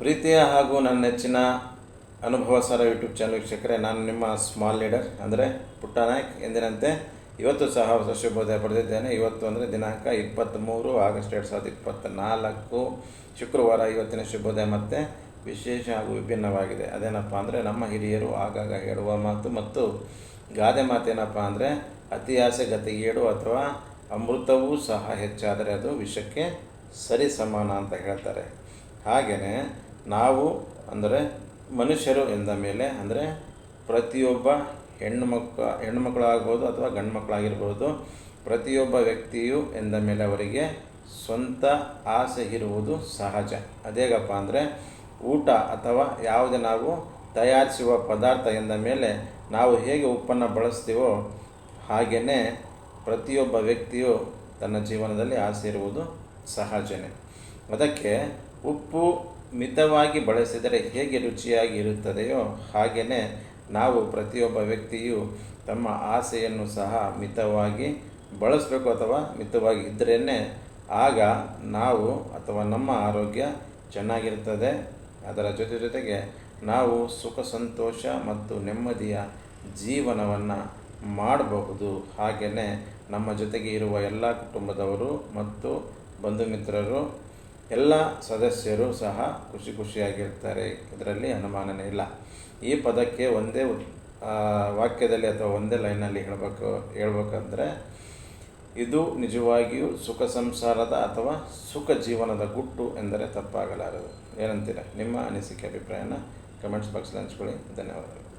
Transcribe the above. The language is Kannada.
ಪ್ರೀತಿಯ ಹಾಗೂ ನನ್ನ ನೆಚ್ಚಿನ ಅನುಭವ ಸರ ಯೂಟ್ಯೂಬ್ ಚಾನಲ್ ವೀಕ್ಷಕರೇ, ನಾನು ನಿಮ್ಮ ಸ್ಮಾಲ್ ಲೀಡರ್ ಅಂದರೆ ಪುಟ್ಟ ನಾಯ್ಕ್. ಎಂದಿನಂತೆ ಇವತ್ತು ಸಹ ಹೊಸ ಶುಭೋದಯ ಪಡೆದಿದ್ದೇನೆ. ಇವತ್ತು ಅಂದರೆ ದಿನಾಂಕ ಇಪ್ಪತ್ತ್ಮೂರು ಆಗಸ್ಟ್ ಎರಡು ಸಾವಿರದ ಇಪ್ಪತ್ತ್ನಾಲ್ಕು ಶುಕ್ರವಾರ ಇವತ್ತಿನ ಶುಭೋದಯ ಮತ್ತು ವಿಶೇಷ ಹಾಗೂ ವಿಭಿನ್ನವಾಗಿದೆ. ಅದೇನಪ್ಪ ಅಂದರೆ ನಮ್ಮ ಹಿರಿಯರು ಆಗಾಗ ಹೇಳುವ ಮಾತು ಮತ್ತು ಗಾದೆ ಮಾತೇನಪ್ಪ ಅಂದರೆ ಅತಿ ಆಸೆ ಗತಿಗೇಡು ಅಥವಾ ಅಮೃತವೂ ಸಹ ಹೆಚ್ಚಾದರೆ ಅದು ವಿಷಕ್ಕೆ ಸರಿ ಸಮಾನ ಅಂತ ಹೇಳ್ತಾರೆ. ಹಾಗೆಯೇ ನಾವು, ಅಂದರೆ ಮನುಷ್ಯರು ಎಂದ ಮೇಲೆ, ಅಂದರೆ ಪ್ರತಿಯೊಬ್ಬ ಹೆಣ್ಣು ಮಕ್ಕ, ಹೆಣ್ಣು ಮಕ್ಕಳಾಗ್ಬೋದು ಅಥವಾ ಗಂಡು ಮಕ್ಕಳಾಗಿರ್ಬೋದು, ಪ್ರತಿಯೊಬ್ಬ ವ್ಯಕ್ತಿಯು ಎಂದ ಮೇಲೆ ಅವರಿಗೆ ಸ್ವಂತ ಆಸೆ ಇರುವುದು ಸಹಜ. ಅದೇಗಪ್ಪ ಅಂದರೆ ಊಟ ಅಥವಾ ಯಾವುದೇ ನಾವು ತಯಾರಿಸುವ ಪದಾರ್ಥ ಎಂದ ಮೇಲೆ ನಾವು ಹೇಗೆ ಉಪ್ಪನ್ನು ಬಳಸ್ತೀವೋ ಹಾಗೆಯೇ ಪ್ರತಿಯೊಬ್ಬ ವ್ಯಕ್ತಿಯು ತನ್ನ ಜೀವನದಲ್ಲಿ ಆಸೆ ಇರುವುದು ಸಹಜನೇ. ಅದಕ್ಕೆ ಉಪ್ಪು ಮಿತವಾಗಿ ಬಳಸಿದರೆ ಹೇಗೆ ರುಚಿಯಾಗಿ ಇರುತ್ತದೆಯೋ ಹಾಗೆಯೇ ನಾವು ಪ್ರತಿಯೊಬ್ಬ ವ್ಯಕ್ತಿಯು ತಮ್ಮ ಆಸೆಯನ್ನು ಸಹ ಮಿತವಾಗಿ ಬಳಸಬೇಕು ಅಥವಾ ಮಿತವಾಗಿ ಇದ್ದರೇ ಆಗ ನಾವು ಅಥವಾ ನಮ್ಮ ಆರೋಗ್ಯ ಚೆನ್ನಾಗಿರ್ತದೆ ಅದರ ಜೊತೆ ಜೊತೆಗೆ ನಾವು ಸುಖ, ಸಂತೋಷ ಮತ್ತು ನೆಮ್ಮದಿಯ ಜೀವನವನ್ನು ಮಾಡಬಹುದು. ಹಾಗೆಯೇ ನಮ್ಮ ಜೊತೆಗೆ ಇರುವ ಎಲ್ಲ ಕುಟುಂಬದವರು ಮತ್ತು ಬಂಧು ಮಿತ್ರರು ಎಲ್ಲ ಸದಸ್ಯರು ಸಹ ಖುಷಿ ಖುಷಿಯಾಗಿರ್ತಾರೆ. ಇದರಲ್ಲಿ ಅನುಮಾನನೇ ಇಲ್ಲ. ಈ ಪದಕ್ಕೆ ಒಂದೇ ವಾಕ್ಯದಲ್ಲಿ ಅಥವಾ ಒಂದೇ ಲೈನಲ್ಲಿ ಹೇಳಬೇಕು, ಹೇಳ್ಬೇಕಂದ್ರೆ, ಇದು ನಿಜವಾಗಿಯೂ ಸುಖ ಸಂಸಾರದ ಅಥವಾ ಸುಖ ಜೀವನದ ಗುಟ್ಟು ಎಂದರೆ ತಪ್ಪಾಗಲಾರದು. ಏನಂತೀರ? ನಿಮ್ಮ ಅನಿಸಿಕೆ, ಅಭಿಪ್ರಾಯನ ಕಮೆಂಟ್ಸ್ ಬಾಕ್ಸಲ್ಲಿ ಹಂಚ್ಕೊಳ್ಳಿ. ಧನ್ಯವಾದಗಳು.